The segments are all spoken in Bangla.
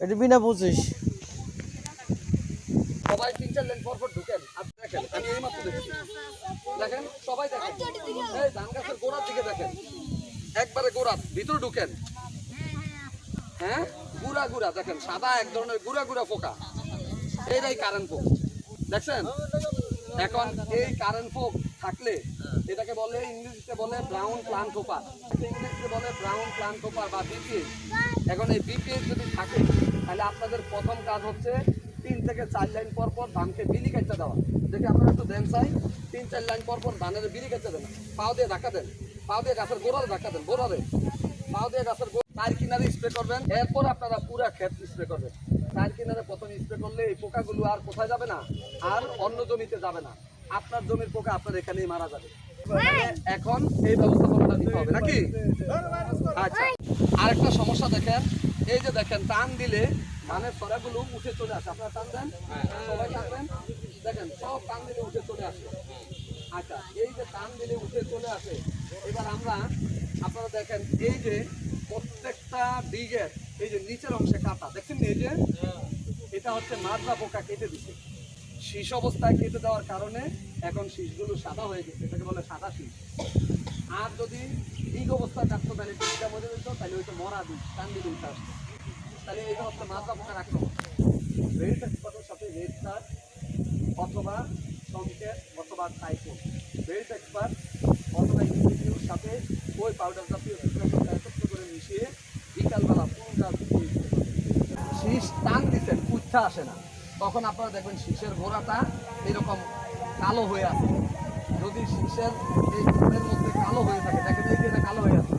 এটা বিনা দেখেন ধান গাছের গোড়ার দিকে দেখেন। একবারে গোড়ার ভিতরে ঢুকেন। হ্যাঁ? গুড়া গুড়া, দেখেন, সাদা এক ধরনের গুড়া গুড়া পোকা। এইটাই কারেন্ট দেখছেন? এখন এই কারেন্ট পোক থাকলে, এটাকে বলে, ইংরেজিতে বলে ব্রাউন প্লান্ট হোপার ইংরেজিতে বলে ব্রাউন প্লান্ট হোপার বা বিপিএস এখন এই বিপিএস যদি থাকে, তাহলে আপনাদের প্রথম কাজ হচ্ছে তিন থেকে চার লাইন পর পর ধানকে বিলি কাটতে দেওয়া। দেখে আপনারা একটু দেন চাই। তিন চার লাইন পর পর ধানের বিলি কাটতে দেন। পাও দিয়ে ধাক্কা দেন। পাও দিয়ে গাছের গোড়ারে ধাক্কা দেন গোড়ারে পাও দিয়ে গাছের তার কিনারে স্প্রে করবেন। এরপর আপনারা পুরা ক্ষেত স্প্রে করবেন। তার কিনারে প্রথম স্প্রে করলে এই পোকাগুলো আর কোথায় যাবে না? আর অন্য জমিতে যাবে না। আপনার জমির পোকা আপনার এখানেই মারা যাবে। এখন এই ব্যবস্থাপনাটা নিতে হবে, নাকি? আচ্ছা আরেকটা সমস্যা দেখেন। এই যে দেখেন, টান দিলে ধানের সরাগুলো উঠে চলে আসে। আপনারা টান দেন? সবাই টান দেন? দেখেন, সব টান দিলে উঠে চলে আসে। আচ্ছা এই যে টান দিলে উঠে চলে আসে, এবার আমরা, আপনারা দেখেন, এই যে প্রত্যেকটা দিকের এই যে নিচের অংশে কাটা, দেখছেন এই যে? এটা হচ্ছে মাজরা পোকা কেটে দিচ্ছে শীষ অবস্থায় কেটে দেওয়ার কারণে এখন শীষগুলো সাদা হয়ে গেছে, এটাকে বলে সাদা শীষ। আর যদি ঠিক অবস্থায় কাটতো, তাহলে টিকটা মরে যেত, তাহলে ওইটা মরা টান দিলে উঠে আসতো। তাহলে এটা হচ্ছে মাজরা পোকার আক্রমণ। রেড এক্সপার্টের সাথে? রেড অথবা সংকেত অথবা টাইফোন রেড এক্সপার্ট অথবা সাথে ওই পাউডার জাতীয় করে মিশিয়ে শীষ টান দিচ্ছেন উচ্ছা আসে না। তখন আপনারা দেখবেন শীষের গোড়াটা এরকম কালো হয়ে আছে। যদি শীষের এই ফুলের মধ্যে কালো হয়ে থাকে, দেখেন এই যে এটা কালো হয়ে আছে,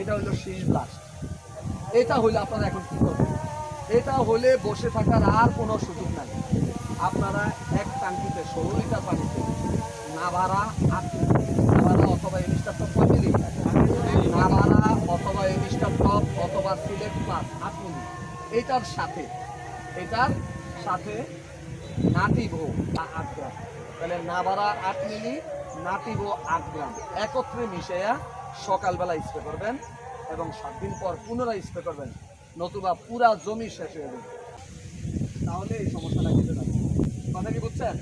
এটা হলো শীষ ব্লাস্ট এটা হইলে আপনারা এখন কী করবেন? এটা হলে বসে থাকার আর কোনো সুযোগ নাই। আপনারা এক টাঙ্কিতে ষোলো লিটার পানিতে নাভারা নাভারা অথবা এমিস্টার টপ মিলি নাভারা অথবা এমিস্টার টপ অথবা সিলেট প্লাস আট মিলি এটার সাথে এটার সাথে নাটিভো বা আট গ্রাম। তাহলে নাভারা আট মিলি নাটিভো আট গ্রাম। একত্রে মিশাইয়া সকালবেলা স্প্রে করবেন এবং সাত দিন পর পুনরায় স্প্রে করবেন, নতুবা পুরা জমি শেষ হয়ে যাবে। তাহলে এই সমস্যাটা কেটে যাবে। কথা কি বুঝছেন?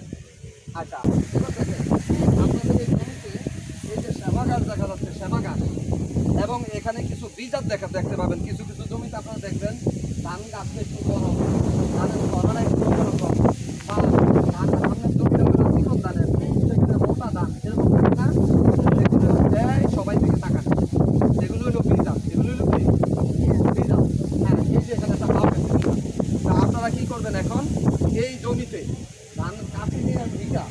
আচ্ছা আপনাদের এই জমিতে এই যে শ্যামা দেখা যাচ্ছে শ্যামা এবং এখানে কিছু বীজার দেখা দেখতে পাবেন। কিছু কিছু জমিতে আপনারা দেখবেন, ধান গাছটা একটু বড়। ধানের ফলন একটু বা ধান সেগুলো এগুলো হ্যাঁ এই যে এখানে একটা তা আপনারা কি করবেন এখন? এই জমিতে ধান কাছে নিয়ে ভিজা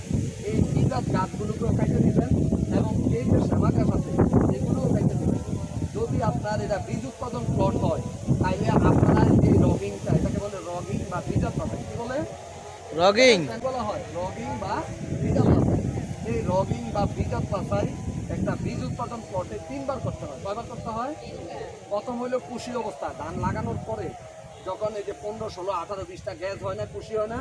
এই ভিজা গাছগুলোকেও কাটে দিবেন এবং এই যে শ্যামা গাছ আছে কাটে যদি আপনার এটা বীজ উৎপাদন প্লট হয় তাইলে আপনারা এই রগিংটা এটাকে বলে রগিং বা বাছাই কি বলে? রগিং বলা হয় রগিং বা বাছাই এই রগিং বা বীজাত বাছাই একটা বীজ উৎপাদন প্লটে তিনবার করতে হয়। কয়বার করতে হয়? প্রথম হলো কুশি অবস্থা ধান লাগানোর পরে যখন এই যে পনেরো ষোলো আঠারো বিশটা গ্যাস হয় না কুশি হয় না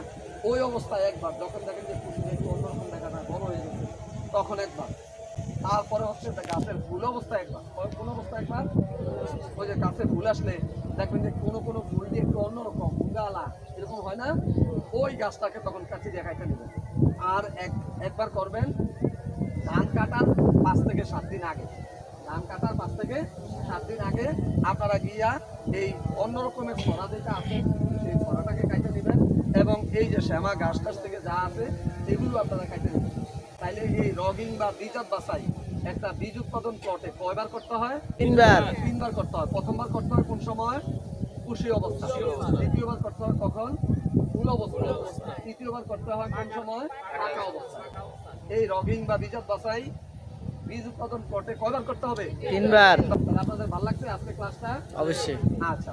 ওই অবস্থায় একবার যখন দেখেন যে কুশি একটু অন্যরকম দেখা যায় বড় হয়ে গেছে তখন একবার। তারপরে হচ্ছে গাছের ভুল অবস্থা একবার কোন অবস্থা একবার, ওই যে গাছে ভুল আসলে দেখবেন যে কোনো কোনো ভুল দিয়ে একটু অন্যরকম মুঙ্গালা এরকম হয় না? ওই গাছটাকে তখন কাছে দেখাইতে নেবেন। আর এক, একবার করবেন, ধান কাটার পাঁচ থেকে সাত দিন আগে, ধান কাটার পাঁচ থেকে সাত দিন আগে আপনারা গিয়া এই অন্য রকমের খরা যেটা আছে, সেই খরাটাকে কাটে নেবেন এবং এই যে শ্যামা গাছ টাছ থেকে যা আছে, এগুলো আপনারা কাটে নেবেন। তাইলে এই রগিং বা বীজাত বাছাই একটা বীজ উৎপাদন প্লটে কয়বার করতে হয়? তিনবার। তিনবার করতে হয়। প্রথমবার করতে হয় কোন সময়? কুশি অবস্থা। দ্বিতীয়বার করতে হয় কখন? ফুল অবস্থা। তৃতীয়বার করতে হয় কোন সময়? পাকা অবস্থা। এই রগিং বা বীজাত বাছাই বীজ উৎপাদন করতে কয়বার করতে হবে? তিনবার। আপনাদের ভালো লাগছে আজকে ক্লাসটা অবশ্যই। আচ্ছা।